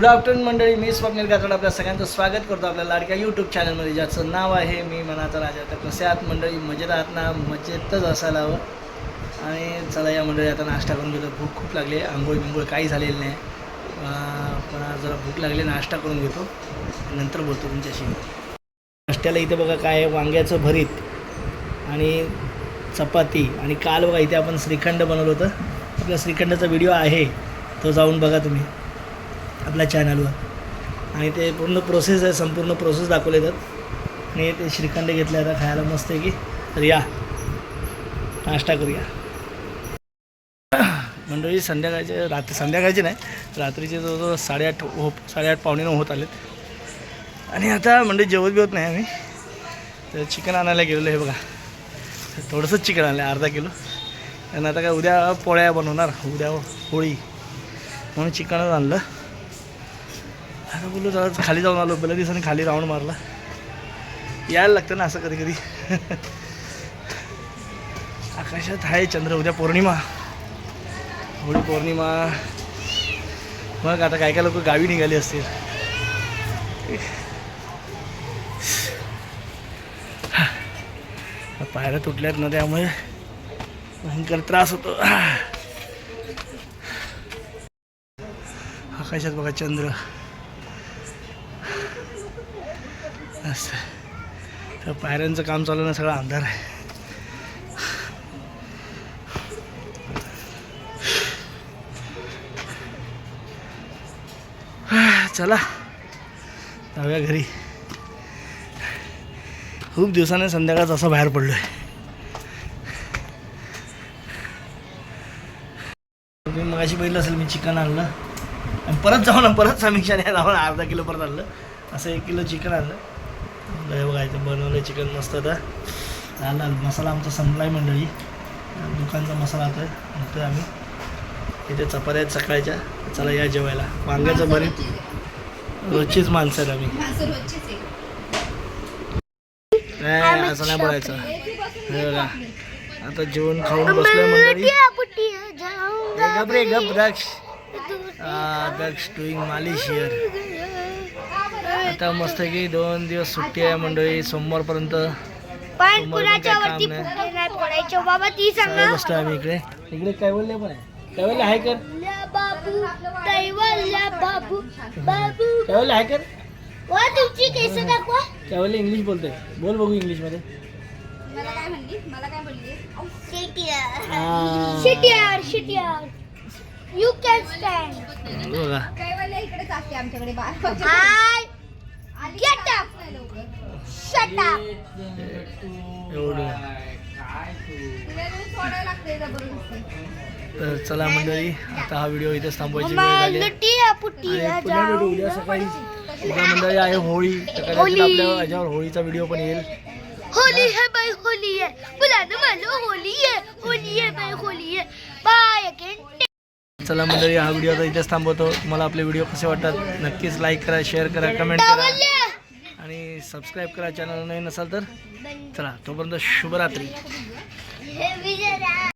Good afternoon मंडळी मी स्वप्नील कातड आपल्या सगळ्यांचं स्वागत करतो आपल्या लाडक्या यूट्यूब चॅनलमध्ये ज्याचं नाव आहे मी मनाचा राजा. तर कसे आहात मंडळी? मजेत आहात ना? मजेतच असायला हवं. आणि चला या मंडळी आता नाश्ता करून घेतो. भूक खूप लागली आंघोळ बिंघोळ काही झालेलं नाही. पण जरा भूक लागली नाश्ता करून घेतो. नंतर बोलतो तुमच्याशी. नाश्त्याला इथे बघा काय आहे वांग्याचं भरीत आणि चपाती. आणि काल बघा इथे आपण श्रीखंड बनवलं होतं. आपल्या श्रीखंडाचा व्हिडिओ आहे. तो जाऊन बघा तुम्ही. आपल्या चॅनलवर आणि ते पूर्ण प्रोसेस आहे संपूर्ण प्रोसेस दाखवले जातात आणि ते श्रीखंड घेतले आता खायला मस्त आहे की तर या. नाश्ता करूया. मंडळी संध्याकाळचे रात्री संध्याकाळचे नाही रात्रीचे जवळजवळ साडेआठ हो साडेआठ पावणे नऊ होत आलेत. आणि आता म्हणजे जेवत बिवत नाही आम्ही. तर चिकन आणायला गेलेलो हे बघा. थोडंसंच चिकन आणलं अर्धा किलो. आणि आता काय उद्या पोळ्या बनवणार उद्या होळी. म्हणून चिकनच आणलं. आता बोललो जरा खाली जाऊन आलो. पहिल्या दिवसाने खाली राऊंड मारला. यायला लागतं ना असं कधी कधी आकाशात आहे चंद्र उद्या पौर्णिमा. होळी पौर्णिमा. मग आता काय काय लोक गावी निघाली असतील? पायऱ्या तुटल्यात ना त्यामुळे भयंकर त्रास होतो. आकाशात बघा चंद्र. असं. तर पायऱ्यांचं काम चालू ना सगळा अंधार आहे. चला जाऊया घरी. खूप दिवसाने संध्याकाळच असं बाहेर पडलो आहे तुम्ही मगाशी बघितलं असेल मी चिकन आणलं. आणि परत जाऊन परत समीक्षाने जाऊन अर्धा किलो परत आणलं. असं एक किलो चिकन आणलं. म्हणलं हे बघा इथं बनवलं चिकन मस्त आता. लाल मसाला आमचा संपलाय मंडळी. दुकानचा मसाला आता म्हणतोय आम्ही. इथे चपात्या आहेत सकाळच्या. चला या जेवायला. वांग्याचं भरीत रोजचीच माणसं आहेत आम्ही. नाही असं नाही बोलायचं. हे बघा. आता जेवण खाऊन बसलोय मंडळी. गप रे गप दक्ष दक्ष डुईंग मालिश हिअर आता मस्त की दोन दिवस सुट्टी आहे मंडळी सोमवारपर्यंत. पण तुम्हाला कुणाच्या काय वरती काम नाही? पडायचे बाबा ती सांगा आम्ही इकडे. इकडे काय बोलले पण आहे. काय बोलले हाय कर ल्या बाबू दैवल्या बाबू बाबू. काय बोलले हाय कर वा तुमची केस दाखवा. काय बोलले इंग्लिश बोलते बोल बघू इंग्लिशमध्ये हा. Sit here sit here. You can stand बघा. Hi get up shut up एवढं. तर चला मंडळी आता हा व्हिडिओ इथेच थांबवायची वेळ झाली आहे. लुटिया पुटिया आणि पुन्हा भेटू उद्या सकाळी. उद्या मंडळी आहे होळी. तर कदाचित होळी. आपल्या याच्यावर होळीचा व्हिडिओ पण येईल. होली है भाई होली है. बुलाना मानो होली है. होली है भाई होली है. बाय अगेन चला मंडळी हा व्हिडिओ आता इथेच थांबवतो. तुम्हाला आपले व्हिडिओ कसे वाटतात नक्कीच लाईक करा शेअर करा कमेंट करा. सबस्क्राईब करा चॅनल नाही नसाल तर चला तोपर्यंत शुभरात्री.